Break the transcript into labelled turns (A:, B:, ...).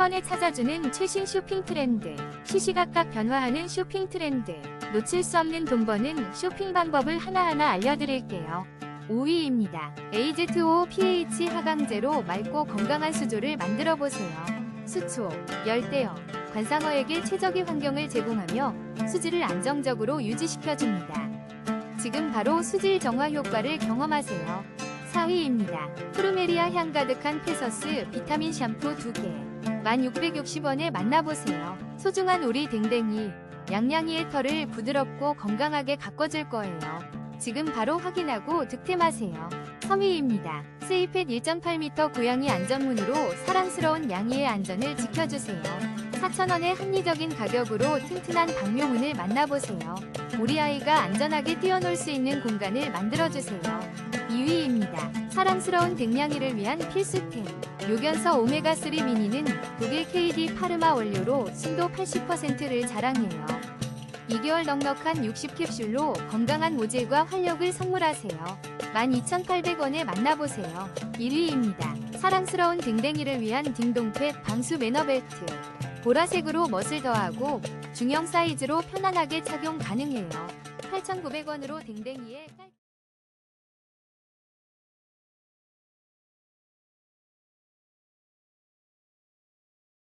A: 번에 찾아주는 최신 쇼핑 트렌드. 시시각각 변화하는 쇼핑 트렌드. 놓칠 수 없는 돈 버는 쇼핑 방법을 하나하나 알려드릴게요. 5위입니다. AZO PH 하강제로 맑고 건강한 수조를 만들어 보세요. 수초, 열대어, 관상어에게 최적의 환경을 제공하며 수질을 안정적으로 유지시켜줍니다. 지금 바로 수질 정화 효과를 경험하세요. 4위입니다. 프루메리아 향 가득한 페서스 비타민 샴푸 2개. 1660원에 만나보세요. 소중한 우리 댕댕이, 양양이의 털을 부드럽고 건강하게 가꿔줄 거예요. 지금 바로 확인하고 득템하세요. 3위입니다. 세이펫 1.8m 고양이 안전문으로 사랑스러운 양이의 안전을 지켜주세요. 4,000원의 합리적인 가격으로 튼튼한 방묘문을 만나보세요. 우리 아이가 안전하게 뛰어놀 수 있는 공간을 만들어주세요. 2위입니다. 사랑스러운 댕냥이를 위한 필수템. 요견서 오메가3 미니는 독일 KD 파르마 원료로 순도 80%를 자랑해요. 2개월 넉넉한 60캡슐로 건강한 모질과 활력을 선물하세요. 12,800원에 만나보세요. 1위입니다. 사랑스러운 댕댕이를 위한 딩동펫 방수 매너벨트. 보라색으로 멋을 더하고 중형 사이즈로 편안하게 착용 가능해요. 8,900원으로 댕댕이의 깔...